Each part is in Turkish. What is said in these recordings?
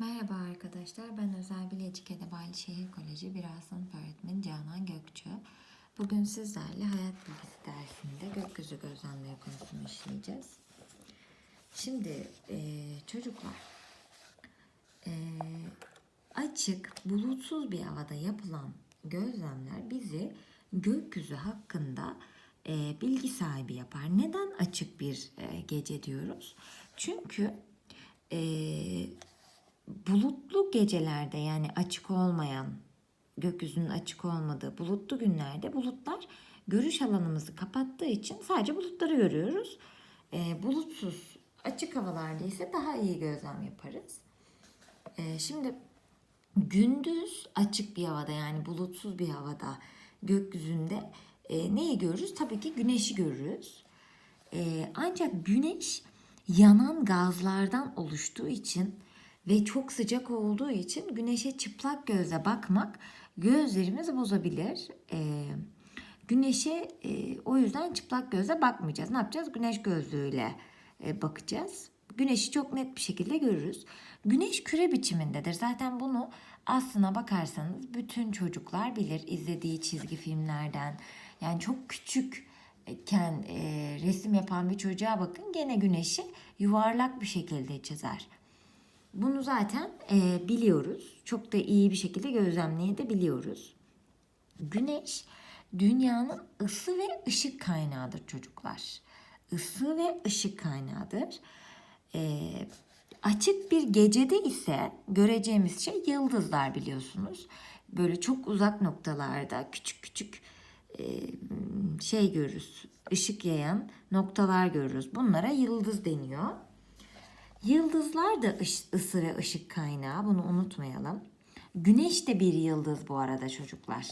Merhaba arkadaşlar, ben Özel Bilecik Edebali Şehir Koleji 1 A sınıf öğretmeni Canan Gökçü. Bugün sizlerle hayat bilgisi dersinde gökyüzü gözlemleri konusunu işleyeceğiz. Şimdi e, çocuklar, e, açık, bulutsuz bir havada yapılan gözlemler bizi gökyüzü hakkında e, bilgi sahibi yapar. Neden açık bir e, gece diyoruz? Çünkü e, bulutlu gecelerde yani açık olmayan gökyüzünün açık olmadığı bulutlu günlerde bulutlar görüş alanımızı kapattığı için sadece bulutları görüyoruz. E, bulutsuz açık havalarda ise daha iyi gözlem yaparız. E, şimdi gündüz açık bir havada yani bulutsuz bir havada gökyüzünde e, neyi görürüz? Tabii ki güneşi görürüz. E, ancak güneş yanan gazlardan oluştuğu için ve çok sıcak olduğu için güneşe çıplak gözle bakmak gözlerimizi bozabilir. E, güneşe e, o yüzden çıplak gözle bakmayacağız. Ne yapacağız? Güneş gözlüğüyle e, bakacağız. Güneşi çok net bir şekilde görürüz. Güneş küre biçimindedir. Zaten bunu aslına bakarsanız bütün çocuklar bilir izlediği çizgi filmlerden. Yani çok küçükken e, resim yapan bir çocuğa bakın gene güneşi yuvarlak bir şekilde çizer. Bunu zaten e, biliyoruz. Çok da iyi bir şekilde gözlemleyebiliyoruz. Güneş dünyanın ısı ve ışık kaynağıdır çocuklar. Isı ve ışık kaynağıdır. E, açık bir gecede ise göreceğimiz şey yıldızlar biliyorsunuz. Böyle çok uzak noktalarda küçük küçük e, şey görürüz. Işık yayan noktalar görürüz. Bunlara yıldız deniyor. Yıldızlar da ısı ve ışık kaynağı. Bunu unutmayalım. Güneş de bir yıldız bu arada çocuklar.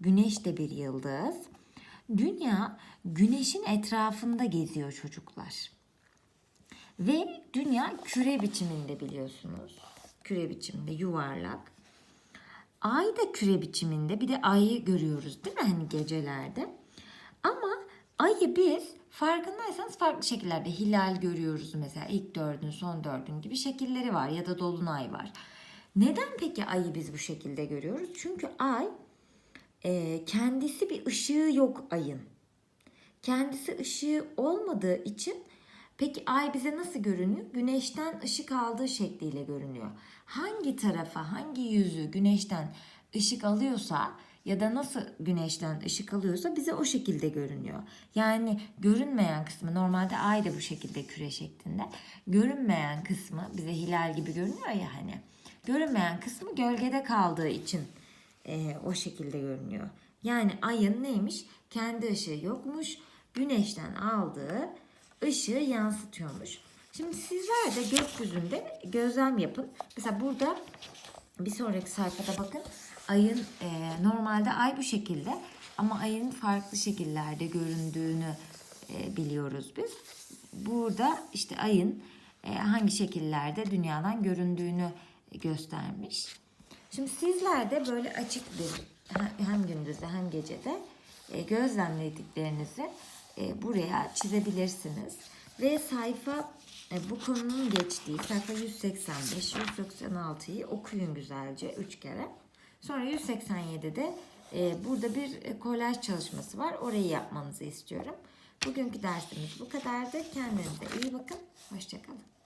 Güneş de bir yıldız. Dünya güneşin etrafında geziyor çocuklar. Ve dünya küre biçiminde biliyorsunuz. Küre biçiminde yuvarlak. Ay da küre biçiminde. Bir de ayı görüyoruz değil mi hani gecelerde? Ama ayı biz farkındaysanız farklı şekillerde hilal görüyoruz mesela ilk dördün son dördün gibi şekilleri var ya da dolunay var. Neden peki ayı biz bu şekilde görüyoruz? Çünkü ay e, kendisi bir ışığı yok ayın. Kendisi ışığı olmadığı için peki ay bize nasıl görünüyor? Güneşten ışık aldığı şekliyle görünüyor. Hangi tarafa, hangi yüzü güneşten ışık alıyorsa ya da nasıl güneşten ışık alıyorsa bize o şekilde görünüyor. Yani görünmeyen kısmı normalde ay da bu şekilde küre şeklinde. Görünmeyen kısmı bize hilal gibi görünüyor ya hani. Görünmeyen kısmı gölgede kaldığı için e, o şekilde görünüyor. Yani ayın neymiş? Kendi ışığı yokmuş. Güneşten aldığı ışığı yansıtıyormuş. Şimdi sizler de gökyüzünde gözlem yapın. Mesela burada bir sonraki sayfada bakın. Ayın e, normalde ay bu şekilde ama ayın farklı şekillerde göründüğünü e, biliyoruz biz. Burada işte ayın e, hangi şekillerde dünyadan göründüğünü göstermiş. Şimdi sizler de böyle açık bir hem gündüzde hem gecede e, gözlemlediklerinizi e, buraya çizebilirsiniz. Ve sayfa e, bu konunun geçtiği sayfa 185, 196'yı okuyun güzelce 3 kere. Sonra 187'de e, burada bir e, kolaj çalışması var. Orayı yapmanızı istiyorum. Bugünkü dersimiz bu kadardı. Kendinize iyi bakın. Hoşçakalın.